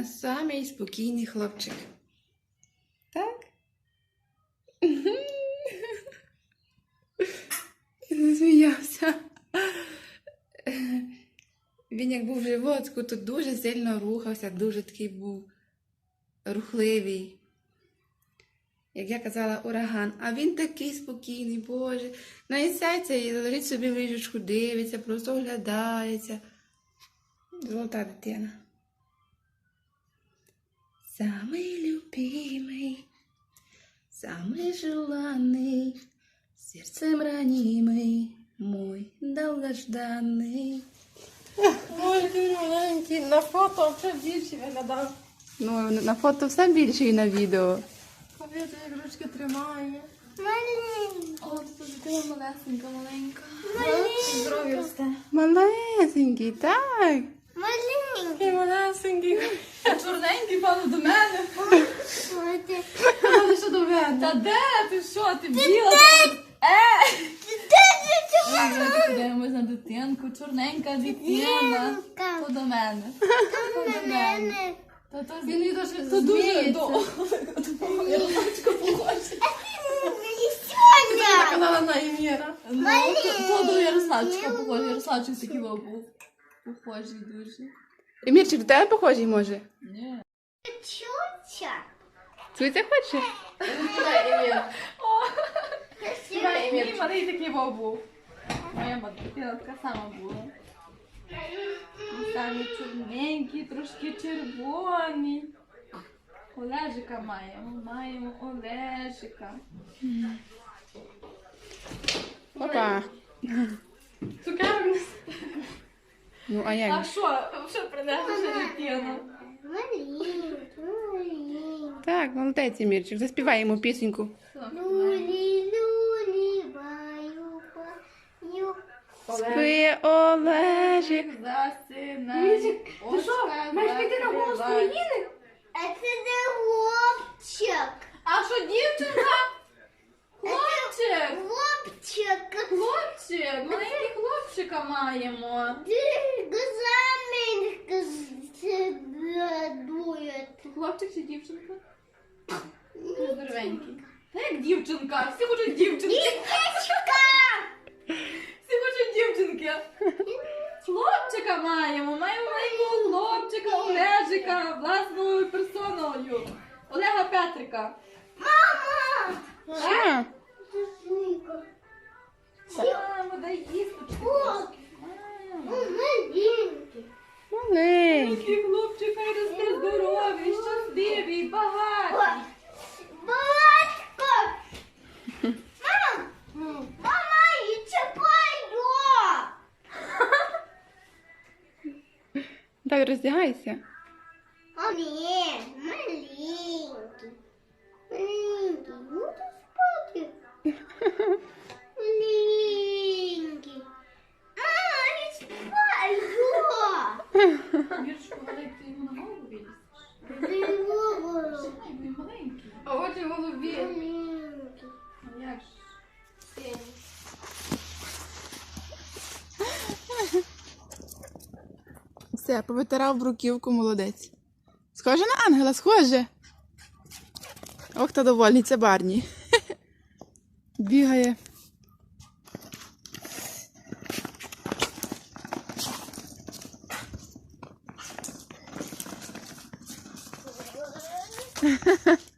нас самий спокійний хлопчик. Так? Засміявся. Він як був в животку, то дуже сильно рухався, дуже такий був рухливий. Як я казала, ураган. А він такий спокійний, Боже. Наїсяється і лежить собі в ліжечку, дивиться, просто оглядається. Золота дитина. Самый любимый, самый желанный, сердцем ранимый, мой долгожданный. Ой, ти маленький, на фото вже більше виглядав. Ну, на фото все більше і на відео. Повітря як ручки тримає. О, тут така малесенька, маленька. Здоров'я росте. Малесенький, так. Такий малесенький. Чорненький, певно, до мене. Але що до мене? Та де ти що? Ти біла? Е! Давайте на дитинку, чорненька дитина. То до мене. То до мене. Та то Він то дуже до Ярославчика похоже. Казала на Ім'єра. Ну, то- то до Ярославчика похоже. Ярославчик такий був. Похожий дуже. І Мірчик, до тебе похожий може? Ні. Цуця хоче? Мій малий такий був. Моя дитина така сама була. Самі чорненькі, трошки червоні. Олежика маємо, маємо Олежика. Опа. Цукерок. Ну, а А як? що? Що принесла ще дитина? Так, молодець, Мірчик, заспівай йому пісеньку. Спи, Олежик. Засинай. Ти що, маєш піти на голос країни? А що дівчинка? Хлопчик! Хлопчик! Маленький хлопчика маємо. Хлопчик чи дівчинка? Здоровенький. Та як дівчинка? Всі хочуть дівчинки. Всі хочуть дівчинки. Хлопчика маємо. Маємо маленького хлопчика, Олежика, власною персоною. Олега Петрика. Що? Мамо, дай їсточку. Мамо. Маленький. Такий хлопчик, хай росте здоровий, щасливий, багатий. Так, роздягайся. А ні, маленький. Маленький, Все, повитирав бруківку, молодець. Схоже на ангела, схоже. Ох, та довольний, це Барні. Бігає. Каже.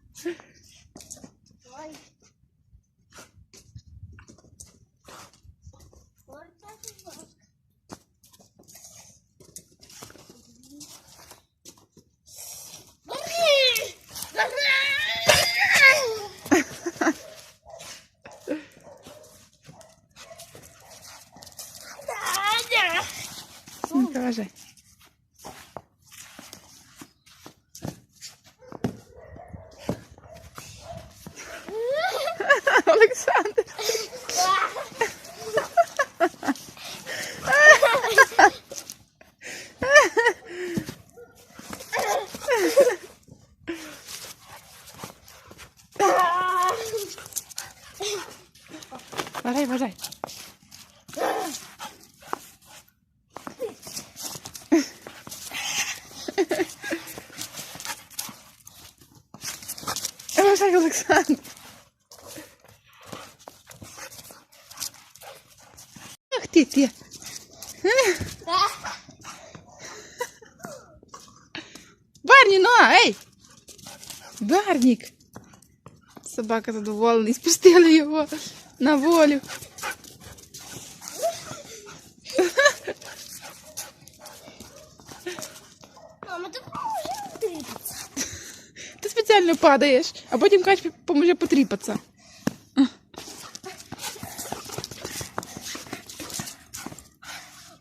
Олександр. поспішай, Олександр. Ах ти ти. Барні, ну, а, ей! Барнік. Собака задоволений, спустили його на волю. Спеціально падаєш, а потім кажеш, поможе потріпатися.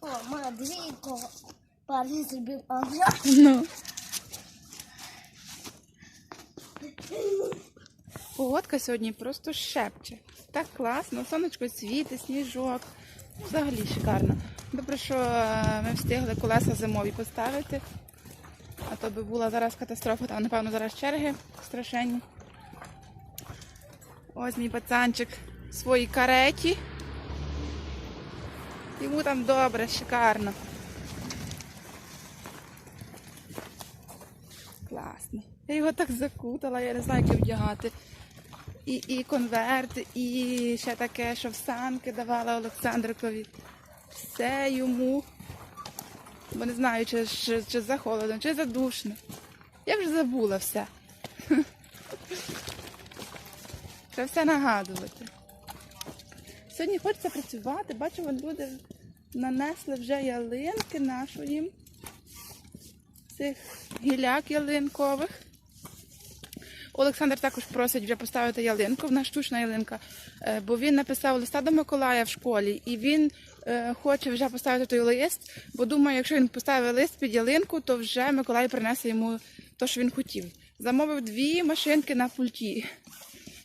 О, мама, диви, якого парня зробив Ангел. Ну. Погодка сьогодні просто шепче. Так класно, сонечко світить, сніжок. Взагалі шикарно. Добре, що е, ми встигли колеса зимові поставити. То би була зараз катастрофа, там, напевно, зараз черги страшенні. Ось мій пацанчик в своїй кареті. Йому там добре, шикарно. Класний. Я його так закутала, я не знаю, як вдягати. І, і конверт, і ще таке, що в санки давала Олександрикові. Все йому. Бо не знаю, чи, чи, чи за холодно, чи за душно. Я вже забула все. Треба все нагадувати. Сьогодні хочеться працювати. Бачу, люди нанесли вже ялинки нашої цих гіляк ялинкових. Олександр також просить вже поставити ялинку, в нас штучна ялинка, е, бо він написав листа до Миколая в школі, і він е, хоче вже поставити той лист, бо думає, якщо він поставить лист під ялинку, то вже Миколай принесе йому те, що він хотів. Замовив дві машинки на пульті.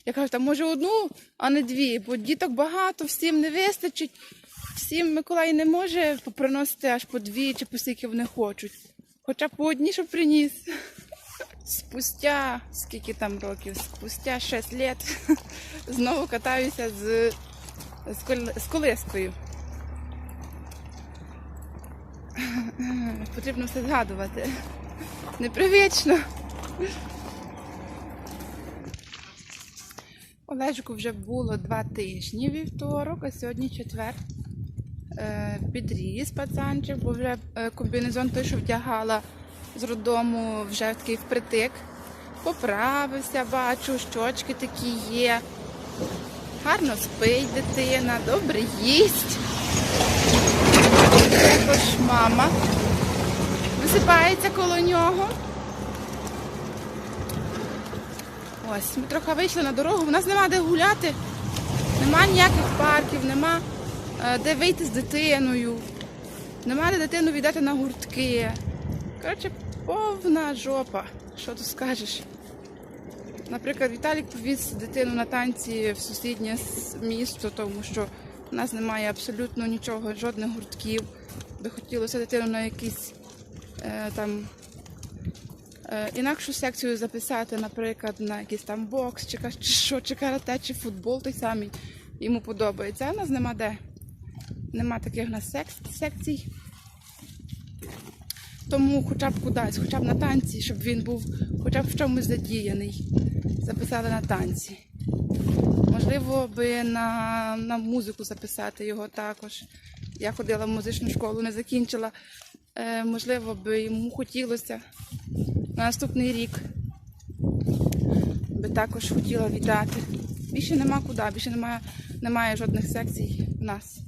Я кажу, та може одну, а не дві, бо діток багато, всім не вистачить. Всім Миколай не може приносити аж по дві чи по скільки вони хочуть. Хоча б по одній, щоб приніс. Спустя скільки там років? Спустя 6 літ знову катаюся з, з, кол- з колискою. Потрібно все згадувати. Непривично. Олежику вже було два тижні вівторок, а сьогодні четвер. Е, Підріс пацанчик, бо вже е, комбінезон той, що вдягала з роддому, вже такий впритик. Поправився, бачу, щочки такі є. Гарно спить дитина, добре їсть. Також мама висипається коло нього. Ось, ми трохи вийшли на дорогу. У нас нема де гуляти, нема ніяких парків, нема е, де вийти з дитиною, нема де дитину віддати на гуртки. Коротше, повна жопа. Що тут скажеш? Наприклад, Віталік повіз дитину на танці в сусіднє місто, тому що в нас немає абсолютно нічого, жодних гуртків. Би хотілося дитину на якісь е, там е, інакшу секцію записати, наприклад, на якийсь там бокс, чи, чи що, чи карате, чи футбол той самий йому подобається. А в нас нема де. Нема таких в нас секцій. Тому хоча б кудись, хоча б на танці, щоб він був хоча б в чомусь задіяний. Записали на танці. Можливо, би на, на музику записати його також. Я ходила в музичну школу, не закінчила. Е, можливо, би йому хотілося на наступний рік. Би також хотіла віддати. Більше нема куди, більше немає, немає жодних секцій в нас.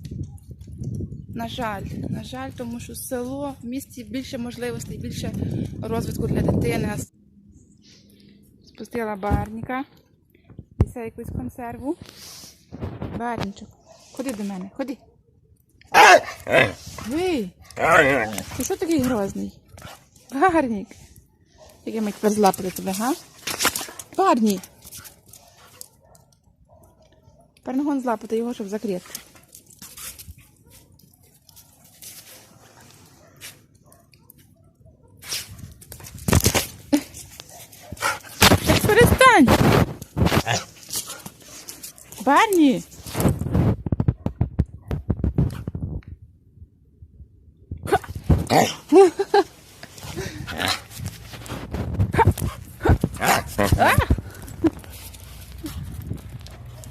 На жаль, на жаль, тому що село в місті більше можливостей, більше розвитку для дитини. Спустила барніка. Дійся якусь консерву. Барнічок, ходи до мене, ходи. Ви, ти що такий грозний? Барнік. Яке ми тепер злапали тебе, га? Барні. Тепер нагон злапати його, щоб закрити. Так перестань. Барні.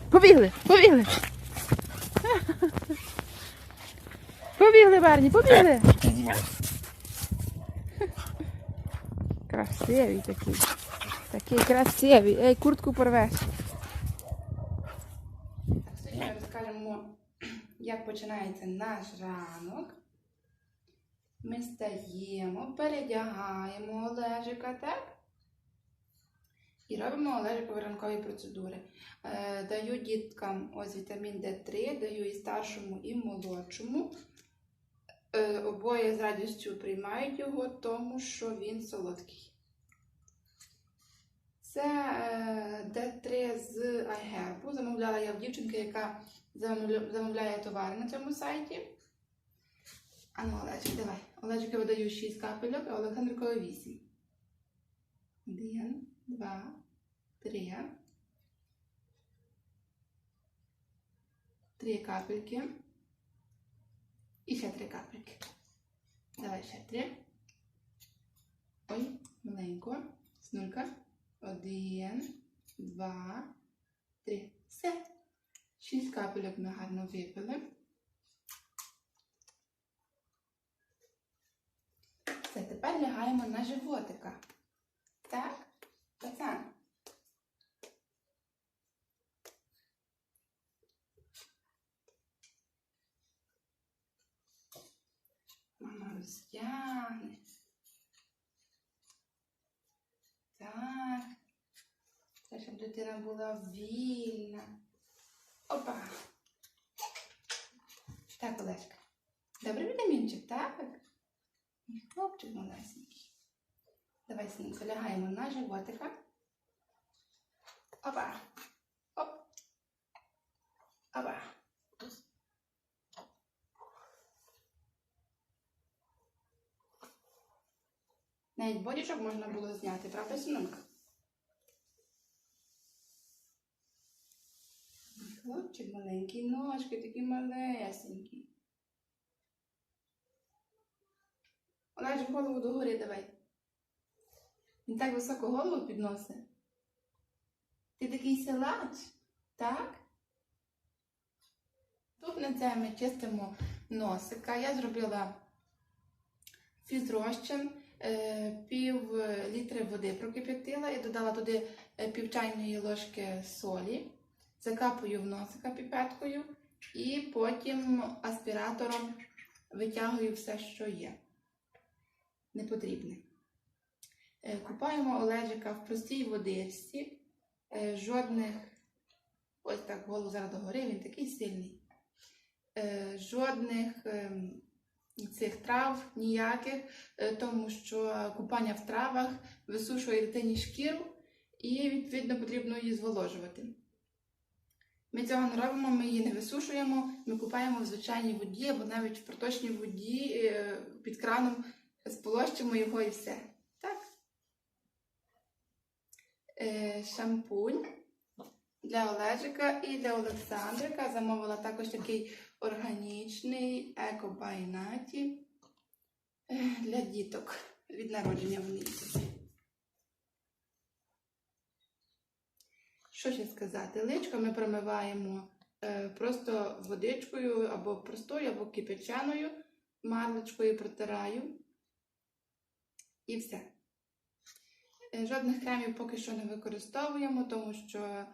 Побігли, побігли. Побігли, Барні, побігли. Красивий такий. Такий красивий. Ей, куртку порвеш. Сьогодні ми розкажемо, як починається наш ранок. Ми стаємо, передягаємо Олежика, так? І робимо Олежикові ранкові процедури. Е, даю діткам ось вітамін D3, даю і старшому, і молодшому. Е, обоє з радістю приймають його, тому що він солодкий. Це е, D3 з iHerb. Замовляла я в дівчинки, яка замовляє товари на цьому сайті. А ну, Олежик, давай. Олежика видаю 6 капельок, а Олександрикові 8. Один, два, три. Три капельки. І ще три капельки. Давай ще три. Ой, маленько. Снулька. Один, два, три. Все. Шість капельок ми гарно випили. Все, тепер лягаємо на животика. Так, пацан. Мама розтягне. Так. Те, щоб дитина була вільна. Опа. Так, Олешка. Добрий вітамінчик, так? Хлопчик малесенький. Давай, синку, лягаємо на животика. Опа. Оп. Опа. Навіть бодічок можна було зняти, правда, синонька? Хлопчик маленький, ножки такі малесенькі. Олежик, голову догори давай. Він так високо голову підносить. Ти такий силач, так? Тут на це ми чистимо носика. Я зробила фізрозчин, е, пів літри води прокип'ятила і додала туди е, пів чайної ложки солі, закапую в носика піпеткою і потім аспіратором витягую все, що є. Непотрібне. Е, Купаємо Олежика в простій водичці, е, жодних, ось так голову зараз догори, він такий сильний. Е, Жодних ем, цих трав ніяких, тому що купання в травах висушує дитині шкіру і, відповідно, потрібно її зволожувати. Ми цього не робимо, ми її не висушуємо, ми купаємо в звичайній воді або навіть в проточній воді під краном сполощимо його і все. Так? Е, шампунь для Олежика і для Олександрика. Замовила також такий органічний еко байнаті для діток від народження в місяці. Що ще сказати? Личко ми промиваємо е, просто водичкою або простою, або кипячаною, марлечкою протираю. І все. Е, Жодних кремів поки що не використовуємо, тому що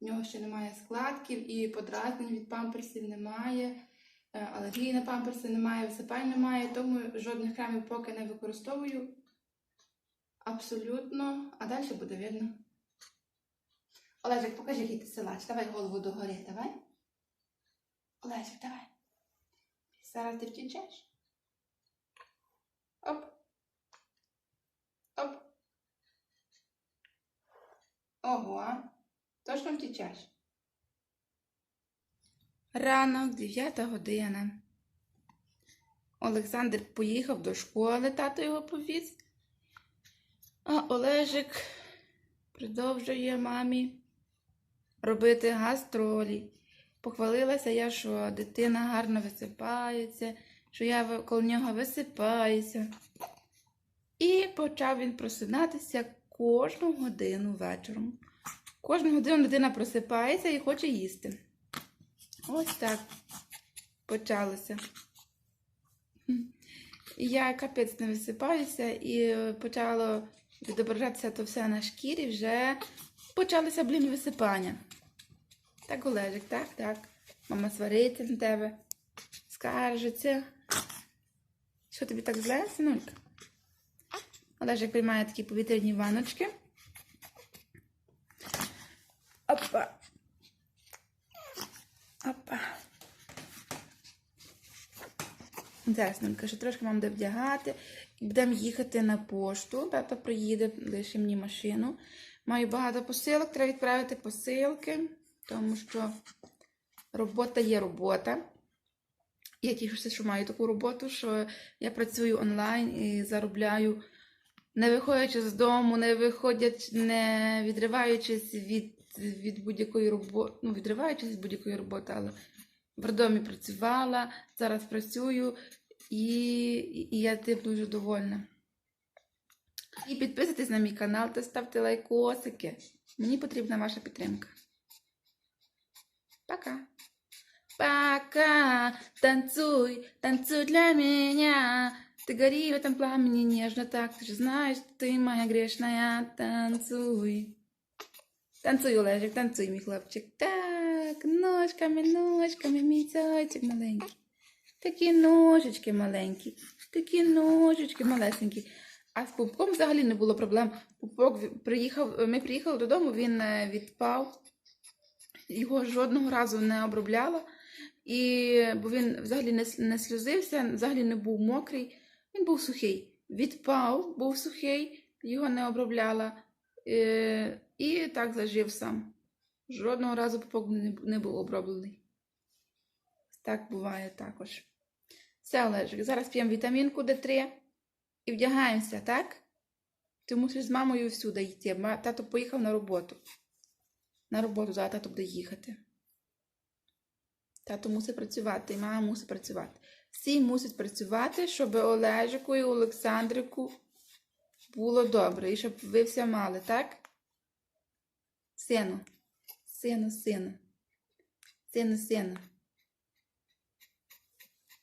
в нього ще немає складків і подразнень від памперсів немає, е, алергії на памперси немає, висипань немає, тому жодних кремів поки не використовую. Абсолютно. А далі буде видно. Олежик, покажи, який ти силач. Давай голову догори, давай. Олежик, давай. Зараз ти втічеш. Оп. Оп. Ого. Точно втічеш. Ранок, 9 година. Олександр поїхав до школи, тато його повіз. А Олежик продовжує мамі робити гастролі. Похвалилася я, що дитина гарно висипається, що я коло нього висипаюся. І почав він просинатися кожну годину вечором. Кожну годину дитина просипається і хоче їсти. Ось так почалося. Я капець не висипаюся, і почало відображатися то все на шкірі, вже почалися, блін, висипання. Так, Олежик, так, так. Мама свариться на тебе, скаржиться. Що тобі так зле, синулька? Олежик приймає такі повітряні ваночки. Опа. Опа. Зараз нам трошки вам де вдягати. Будемо їхати на пошту. Тато приїде, лише мені машину. Маю багато посилок, треба відправити посилки, тому що робота є робота. Я тішуся, що маю таку роботу, що я працюю онлайн і заробляю, не виходячи з дому, не виходять, не відриваючись від, від будь-якої роботи, ну, відриваючись від будь-якої роботи, але в роддомі працювала, зараз працюю, і, і я тим дуже довольна. І підписуйтесь на мій канал та ставте лайкосики. Мені потрібна ваша підтримка. Пока. Пока. Танцуй, танцуй для меня. Ты гори в этом пламени нежно так. Ты же знаешь, ты моя грешная. Танцуй. Танцуй, Олежик, танцуй, мій хлопчик. Так, ножками, ножками, мій зайчик маленький. Такі ножички маленькі, такі ножички малесенькі. А з пупком взагалі не було проблем. Пупок ві- приїхав, ми приїхали додому, він е, відпав. Його жодного разу не обробляла. І, бо він взагалі не, с- не сльозився, взагалі не був мокрий. Він був сухий. Відпав, був сухий, його не обробляла. Е, і так зажив сам. Жодного разу пупок не, був оброблений. Так буває також. Все, Олежик, зараз п'ємо вітамінку Д3 і вдягаємося, так? Ти мусиш з мамою всюди йти. Тато поїхав на роботу. На роботу зараз тато буде їхати. Тато мусить працювати, і мама мусить працювати. Всі мусять працювати, щоб Олежику і Олександрику було добре. І щоб ви все мали, так? Сину, сину, сину. Сину, сину.